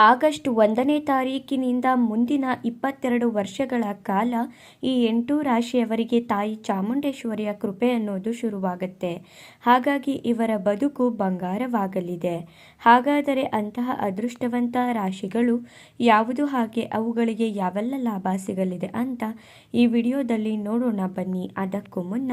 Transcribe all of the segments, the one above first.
August ಒಂದನೇ ತಾರೀಕಿನಿಂದ ಮುಂದಿನ ಇಪ್ಪತ್ತೆರಡು ವರ್ಷಗಳ ಕಾಲ ಈ ಎಂಟು ರಾಶಿಯವರಿಗೆ ತಾಯಿ ಚಾಮುಂಡೇಶ್ವರಿಯ ಕೃಪೆ ಅನ್ನೋದು ಶುರುವಾಗುತ್ತೆ. ಹಾಗಾಗಿ ಇವರ ಬದುಕು ಬಂಗಾರವಾಗಲಿದೆ. ಹಾಗಾದರೆ ಅಂತಹ ಅದೃಷ್ಟವಂತ ರಾಶಿಗಳು ಯಾವುದು ಹಾಗೆ ಅವುಗಳಿಗೆ ಯಾವೆಲ್ಲ ಲಾಭ ಸಿಗಲಿದೆ ಅಂತ ಈ ವಿಡಿಯೋದಲ್ಲಿ ನೋಡೋಣ ಬನ್ನಿ. ಅದಕ್ಕೂ ಮುನ್ನ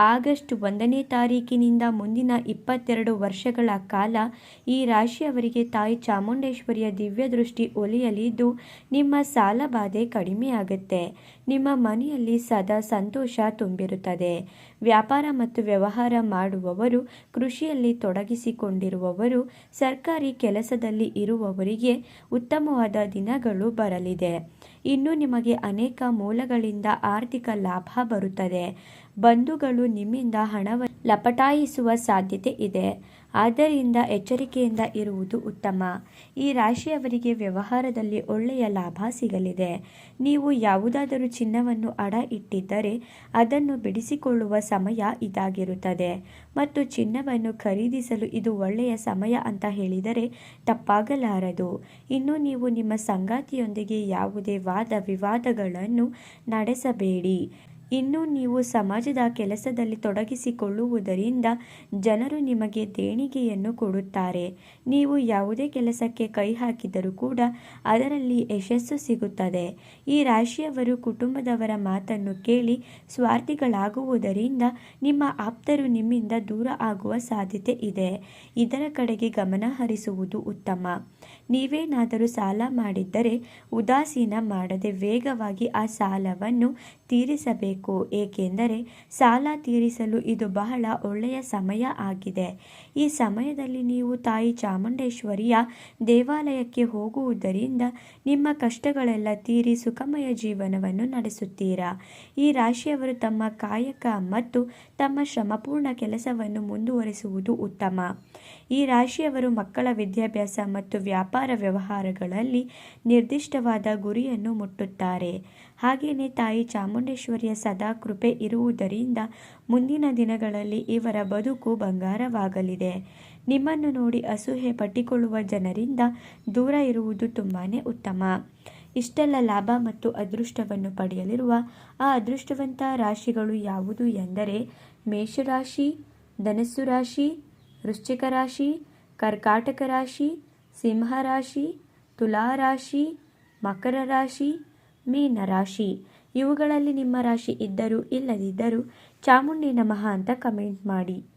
ಆಗಸ್ಟ್ ಒಂದನೇ ತಾರೀಕಿನಿಂದ ಮುಂದಿನ ಇಪ್ಪತ್ತೆರಡು ವರ್ಷಗಳ ಕಾಲ ಈ ರಾಶಿಯವರಿಗೆ ತಾಯಿ ಚಾಮುಂಡೇಶ್ವರಿಯ ದಿವ್ಯ ದೃಷ್ಟಿ ಒಲಿಯಲಿದ್ದು, ನಿಮ್ಮ ಸಾಲಬಾಧೆ ಕಡಿಮೆಯಾಗುತ್ತೆ. ನಿಮ್ಮ ಮನೆಯಲ್ಲಿ ಸದಾ ಸಂತೋಷ ತುಂಬಿರುತ್ತದೆ. ವ್ಯಾಪಾರ ಮತ್ತು ವ್ಯವಹಾರ ಮಾಡುವವರು, ಕೃಷಿಯಲ್ಲಿ ತೊಡಗಿಸಿಕೊಂಡಿರುವವರು, ಸರ್ಕಾರಿ ಕೆಲಸದಲ್ಲಿ ಇರುವವರಿಗೆ ಉತ್ತಮವಾದ ದಿನಗಳು ಬರಲಿದೆ. ಇನ್ನು ನಿಮಗೆ ಅನೇಕ ಮೂಲಗಳಿಂದ ಆರ್ಥಿಕ ಲಾಭ ಬರುತ್ತದೆ. ಬಂಧುಗಳು ನಿಮ್ಮಿಂದ ಹಣವನ್ನು ಲಪಟಾಯಿಸುವ ಸಾಧ್ಯತೆ ಇದೆ. ಆದ್ದರಿಂದ ಎಚ್ಚರಿಕೆಯಿಂದ ಇರುವುದು ಉತ್ತಮ. ಈ ರಾಶಿಯವರಿಗೆ ವ್ಯವಹಾರದಲ್ಲಿ ಒಳ್ಳೆಯ ಲಾಭ ಸಿಗಲಿದೆ. ನೀವು ಯಾವುದಾದರೂ ಚಿನ್ನವನ್ನು ಅಡ ಇಟ್ಟಿದ್ದರೆ ಅದನ್ನು ಬಿಡಿಸಿಕೊಳ್ಳುವ ಸಮಯ ಇದಾಗಿರುತ್ತದೆ. ಮತ್ತು ಚಿನ್ನವನ್ನು ಖರೀದಿಸಲು ಇದು ಒಳ್ಳೆಯ ಸಮಯ ಅಂತ ಹೇಳಿದರೆ ತಪ್ಪಾಗಲಾರದು. ಇನ್ನು ನೀವು ನಿಮ್ಮ ಸಂಗಾತಿಯೊಂದಿಗೆ ಯಾವುದೇ ವಾದ ವಿವಾದಗಳನ್ನು ನಡೆಸಬೇಡಿ. ಇನ್ನು ನೀವು ಸಮಾಜದ ಕೆಲಸದಲ್ಲಿ ತೊಡಗಿಸಿಕೊಳ್ಳುವುದರಿಂದ ಜನರು ನಿಮಗೆ ದೇಣಿಗೆಯನ್ನು ಕೊಡುತ್ತಾರೆ. ನೀವು ಯಾವುದೇ ಕೆಲಸಕ್ಕೆ ಕೈ ಹಾಕಿದರೂ ಕೂಡ ಅದರಲ್ಲಿ ಯಶಸ್ಸು ಸಿಗುತ್ತದೆ. ಈ ರಾಶಿಯವರು ಕುಟುಂಬದವರ ಮಾತನ್ನು ಕೇಳಿ ಸ್ವಾರ್ಥಿಗಳಾಗುವುದರಿಂದ ನಿಮ್ಮ ಆಪ್ತರು ನಿಮ್ಮಿಂದ ದೂರ ಆಗುವ ಸಾಧ್ಯತೆ ಇದೆ. ಇದರ ಕಡೆಗೆ ಗಮನ ಹರಿಸುವುದು ಉತ್ತಮ. ನೀವೇನಾದರೂ ಸಾಲ ಮಾಡಿದ್ದರೆ ಉದಾಸೀನ ಮಾಡದೆ ವೇಗವಾಗಿ ಆ ಸಾಲವನ್ನು ತೀರಿಸಬೇಕು. ಏಕೆಂದರೆ ಸಾಲ ತೀರಿಸಲು ಇದು ಬಹಳ ಒಳ್ಳೆಯ ಸಮಯ ಆಗಿದೆ. ಈ ಸಮಯದಲ್ಲಿ ನೀವು ತಾಯಿ ಚಾಮುಂಡೇಶ್ವರಿಯ ದೇವಾಲಯಕ್ಕೆ ಹೋಗುವುದರಿಂದ ನಿಮ್ಮ ಕಷ್ಟಗಳೆಲ್ಲ ತೀರಿ ಸುಖಮಯ ಜೀವನವನ್ನು ನಡೆಸುತ್ತೀರಾ? ಈ ರಾಶಿಯವರು ತಮ್ಮ ಕಾಯಕ ಮತ್ತು ತಮ್ಮ ಶ್ರಮಪೂರ್ಣ ಕೆಲಸವನ್ನು ಮುಂದುವರಿಸುವುದು ಉತ್ತಮ. ಈ ರಾಶಿಯವರು ಮಕ್ಕಳ ವಿದ್ಯಾಭ್ಯಾಸ ಮತ್ತು ವ್ಯಾಪಾರ ವ್ಯವಹಾರಗಳಲ್ಲಿ ನಿರ್ದಿಷ್ಟವಾದ ಗುರಿಯನ್ನು ಮುಟ್ಟುತ್ತಾರೆ. ಹಾಗೆಯೇ ತಾಯಿ ಚಾಮುಂಡೇಶ್ವರಿಯ ಸದಾ ಕೃಪೆ ಇರುವುದರಿಂದ ಮುಂದಿನ ದಿನಗಳಲ್ಲಿ ಇವರ ಬದುಕು ಬಂಗಾರವಾಗಲಿದೆ. ನಿಮ್ಮನ್ನು ನೋಡಿ ಅಸೂಹೆ ಪಟ್ಟಿಕೊಳ್ಳುವ ಜನರಿಂದ ದೂರ ಇರುವುದು ತುಂಬಾ ಉತ್ತಮ. ಇಷ್ಟೆಲ್ಲ ಲಾಭ ಮತ್ತು ಅದೃಷ್ಟವನ್ನು ಪಡೆಯಲಿರುವ ಆ ಅದೃಷ್ಟವಂತ ರಾಶಿಗಳು ಯಾವುದು ಎಂದರೆ ಮೇಷರಾಶಿ, ಧನಸ್ಸು ರಾಶಿ, ವೃಶ್ಚಿಕ ರಾಶಿ, ಕರ್ಕಾಟಕ ರಾಶಿ ಸಿಂಹರಾಶಿ ತುಲಾರಾಶಿ ಮಕರ ರಾಶಿ ಮೀನರಾಶಿ ಇವುಗಳಲ್ಲಿ ನಿಮ್ಮ ರಾಶಿ ಇದ್ದರೂ ಇಲ್ಲದಿದ್ದರೂ ಚಾಮುಂಡಿ ನಮಃ ಅಂತ ಕಮೆಂಟ್ ಮಾಡಿ.